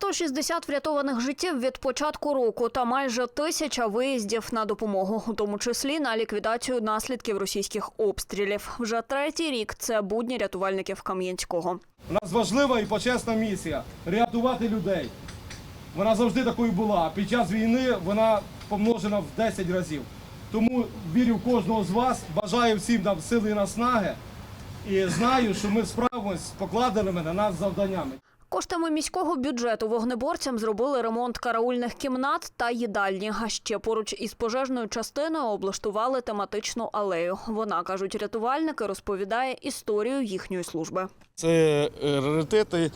160 врятованих життів від початку року та майже тисяча виїздів на допомогу, у тому числі на ліквідацію наслідків російських обстрілів. Вже третій рік це будні рятувальників Кам'янського. У нас важлива і почесна місія рятувати людей. Вона завжди такою була. Під час війни вона помножена в 10 разів. Тому вірю в кожного з вас, бажаю всім нам сили і наснаги. І знаю, що ми справимось з покладеними на нас завданнями. Коштами міського бюджету вогнеборцям зробили ремонт караульних кімнат та їдальні. А ще поруч із пожежною частиною облаштували тематичну алею. Вона кажуть, рятувальники розповідає історію їхньої служби. Це е, раритети,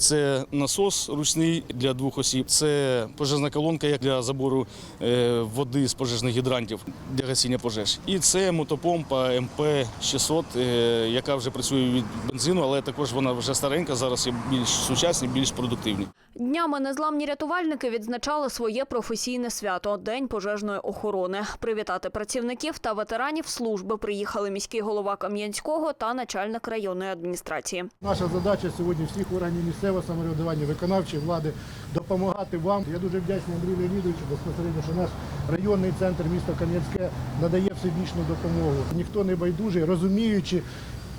це насос ручний для двох осіб, це пожежна колонка як для забору е, води з пожежних гідрантів для гасіння пожеж. І це мотопомпа МП-600, е, яка вже працює від бензину, але також вона вже старенька, зараз є більш сучасні, більш продуктивні. Днями незламні рятувальники відзначали своє професійне свято День пожежної охорони. Привітати працівників та ветеранів служби приїхали міський голова Кам'янського та начальник районної адміністрації. Наша задача сьогодні всіх органів місцевого самоврядування, виконавчої влади допомагати вам. Я дуже вдячний Андрію Леонідовичу безпосередньо, що наш районний центр міста Кам'янське надає всебічну допомогу. Ніхто не байдужий, розуміючи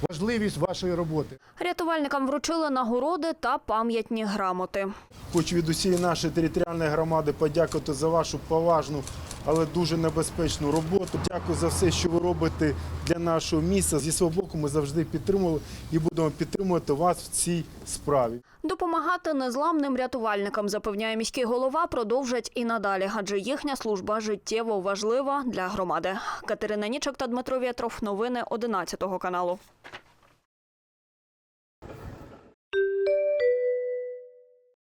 важливість вашої роботи. Рятувальникам вручили нагороди та пам'ятні грамоти. Хочу від усієї нашої територіальної громади подякувати за вашу поважну, але дуже небезпечну роботу. Дякую за все, що ви робите для нашого міста. Зі свого боку ми завжди підтримували і будемо підтримувати вас в цій справі. Допомагати незламним рятувальникам, запевняє міський голова, продовжать і надалі, адже їхня служба життєво важлива для громади. Катерина Нічок та Дмитро Вєтров. Новини 11 каналу.